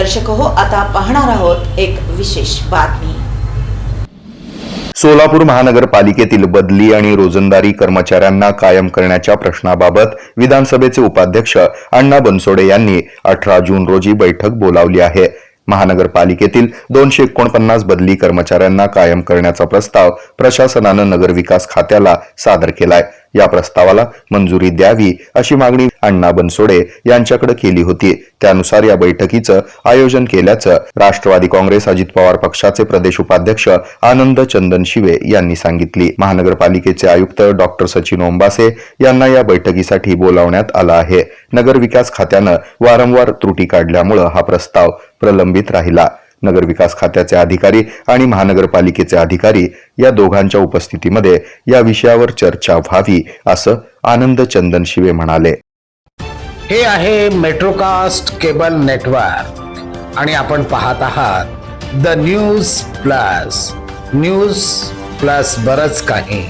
दर्शक हो आता पाहणार आहोत एक विशेष बातमी. सोलापूर महानगरपालिकेतील बदली आणि रोजंदारी कर्मचाऱ्यांना कायम करण्याच्या प्रश्नाबाबत विधानसभेचे उपाध्यक्ष अण्णा बनसोडे यांनी अठरा जून रोजी बैठक बोलावली आहे. महानगरपालिकेतील दोनशे एकोणपन्नास बदली कर्मचाऱ्यांना कायम करण्याचा प्रस्ताव प्रशासनानं नगरविकास खात्याला सादर केलाय. या प्रस्तावाला मंजुरी द्यावी अशी मागणी अण्णा बनसोडे यांच्याकडे केली होती. त्यानुसार या बैठकीचं आयोजन केल्याचं राष्ट्रवादी काँग्रेस अजित पवार पक्षाचे प्रदेश उपाध्यक्ष आनंद चंदन शिवे यांनी सांगितली. महानगरपालिकेचे आयुक्त डॉक्टर सचिन ओंबासे यांना या बैठकीसाठी बोलावण्यात आलं आहे. नगरविकास खात्यानं वारंवार त्रुटी काढल्यामुळं हा प्रस्ताव प्रलंबित राहिला. नगरविकास खात्याचे अधिकारी आणि महानगरपालिकेचे अधिकारी या दोघांच्या उपस्थितीमध्ये या विषयावर चर्चा व्हावी असं आनंद चंदन शिवे म्हणाले. हे आहे मेट्रोकास्ट केबल नेटवर्क आणि आपण पाहत आहात the news plus. News plus बरच काही.